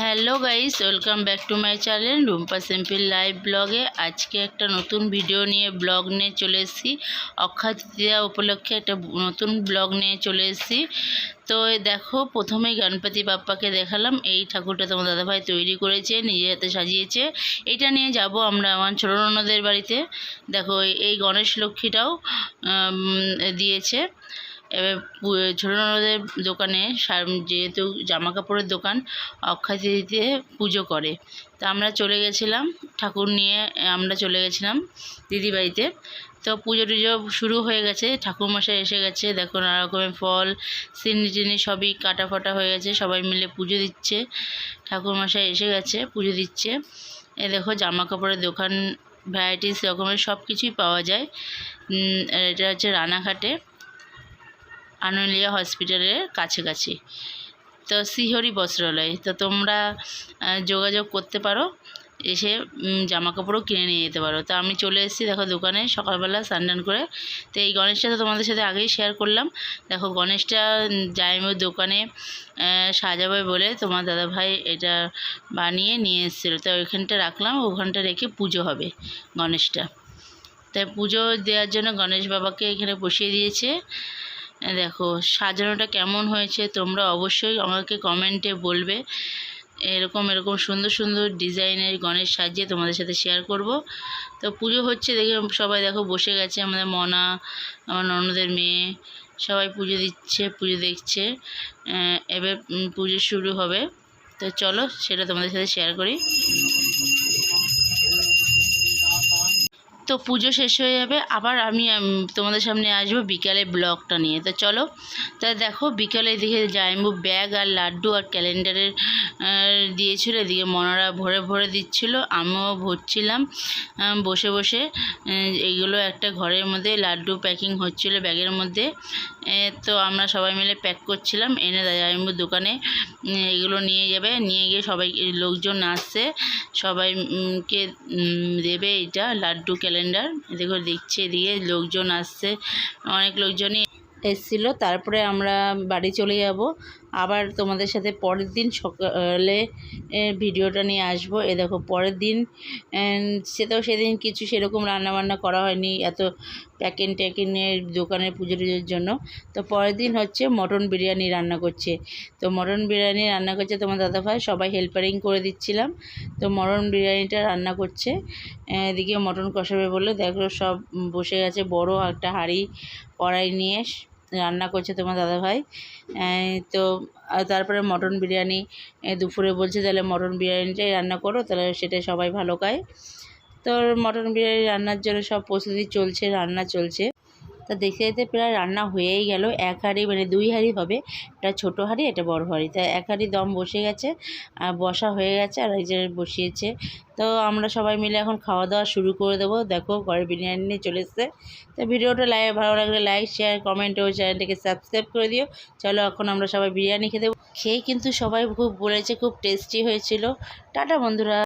Hello guys, welcome back to my channel Rumpa simple live ব্লগে। আজকে একটা নতুন ভিডিও নিয়ে, ব্লগ নিয়ে চলে এসেছি। অক্ষয় তৃতীয়া উপলক্ষে একটা নতুন ব্লগ নিয়ে চলে এসেছি। তো দেখো, প্রথমেই গণপতি বাপ্পাকে দেখালাম। এই ঠাকুরটা তোমার দাদাভাই তৈরি করেছে নিজে হাতে সাজিয়েছে। এটা নিয়ে যাব আমরা আমার ছোটো বাড়িতে। দেখো, এই গণেশ লক্ষ্মীটাও দিয়েছে। এবার পু- ছোটো ননদের দোকানে যেহেতু জামা কাপড়ের দোকান, অক্ষয় পুজো করে। তা আমরা চলে গেছিলাম, ঠাকুর নিয়ে আমরা চলে গেছিলাম দিদি বাড়িতে। তো পুজো টুজো শুরু হয়ে গেছে, ঠাকুরমশাই এসে গেছে, দেখো নানা রকমের ফল, সিন্নি টিনি সবই কাটা ফাটা হয়ে গেছে, সবাই মিলে পুজো দিচ্ছে। ঠাকুরমশাই এসে গেছে, পুজো দিচ্ছে। এ দেখো জামা কাপড়ের দোকান, ভ্যারাইটিস রকমের সব কিছুই পাওয়া যায়। এটা হচ্ছে রানাঘাটে। আনুলিয়া হসপিটালের কাছাকাছি। তো শ্রীহরি বস্ত্রালয়, তো তোমরা যোগাযোগ করতে পারো, এসে জামা কাপড়ও কিনে নিয়ে যেতে পারো। তো আমি চলে এসেছি, দেখো, দোকানে সকালবেলা স্নান করে। তো এই গণেশটা তো তোমাদের সাথে আগেই শেয়ার করলাম। দেখো, গণেশটা জাইমের দোকানে সাজাবে বলে তোমার দাদাভাই এটা বানিয়ে নিয়ে এসেছিল। তো ওইখানটা রাখলাম, ওখানটা রেখে পুজো হবে গণেশটা। তাই পুজো দেওয়ার জন্য গণেশ বাবাকে এখানে বসিয়ে দিয়েছে। দেখো, সাজানোটা কেমন হয়েছে তোমরা অবশ্যই আমাকে কমেন্টে বলবে। এরকম এরকম সুন্দর সুন্দর ডিজাইনের গণেশ সাজিয়ে তোমাদের সাথে শেয়ার করব। তো পুজো হচ্ছে দেখে সবাই দেখো বসে গেছে, আমাদের মনা, আমার ননদের মেয়ে, সবাই পুজো দিচ্ছে, পুজো দেখছে। এবার পুজো শুরু হবে। তো চলো সেটা তোমাদের সাথে শেয়ার করি। তো পুজো শেষ হয়ে যাবে। আবার আমি তোমাদের সামনে আসব বিকালে ব্লগটা নিয়ে। তো চলো তা দেখো বিকালে দিকে জাইম্বু ব্যাগ আর লাড্ডু আর ক্যালেন্ডারের দিয়েছিল এদিকে মনারা ভরে ভরে দিচ্ছিল। আমিও ভরছিলাম বসে বসে আহ, এইগুলো একটা ঘরের মধ্যে লাড্ডু প্যাকিং হচ্ছিল ব্যাগের মধ্যে। তো আমরা সবাই মিলে প্যাক করছিলাম। এনে জাইম্বুর দোকানে এগুলো নিয়ে যাবে। নিয়ে গিয়ে সবাই লোকজন আসছে। সবাই উম, কে উম, দেবে এটা লাড্ডু ক্যালেন্ডার দেখো দিচ্ছে দিয়ে লোকজন আসছে, অনেক লোকজনই এসছিল। তারপরে আমরা বাড়ি চলে যাব। আবার তোমাদের সাথে পরের দিন সকালে ভিডিওটা নিয়ে আসব। এ দেখো, পরের দিন সে তো সেদিন কিছু সেরকম রান্নাবান্না করা হয়নি। এত প্যাকেন ট্যাকেনের দোকানের পুজো টুজোর জন্য। তো পরের দিন হচ্ছে মটন বিরিয়ানি রান্না করছে। তো মটন বিরিয়ানি রান্না করছে তোমার দাদাভাই, সবাই হেল্পারিং করে দিচ্ছিলাম। তো মটন বিরিয়ানিটা রান্না করছে। এদিকে মটন কষাবে বলে দেখো সব বসে গেছে, বড় একটা হাঁড়ি কড়াই নিয়ে রান্না করছে তোমার দাদাভাই। তো তারপরে মটন বিরিয়ানি দুপুরে বলছে, তাহলে মটন বিরিয়ানিটাই রান্না করো, তাহলে সেটা সবাই ভালো খায়। তো মটন বিরিয়ানি রান্নার জন্য সব প্রস্তুতি চলছে, রান্না চলছে। তা দেখতে দেখতে প্রায় রান্না হয়েই গেল। এক হাঁড়ি মানে দুই হাঁড়ি হবে। এটা ছোটো হাঁড়ি এটা বড় হাঁড়ি। তা এক হাঁড়ি দম বসে গেছে, আর বসা হয়ে গেছে, আর এই যে বসিয়েছে। তো আমরা সবাই মিলে এখন খাওয়া দাওয়া শুরু করে দেবো। দেখো, ঘরে বিরিয়ানি নিয়ে চলে এসছে। তো ভিডিওটা লাইক ভালো লাগলে লাইক শেয়ার কমেন্ট ও চ্যানেলটাকে সাবস্ক্রাইব করে দিও। চলো, এখন আমরা সবাই বিরিয়ানি খেতে খেয়ে কিন্তু সবাই খুব বলেছে, খুব টেস্টি হয়েছিল। টাটা, বন্ধুরা।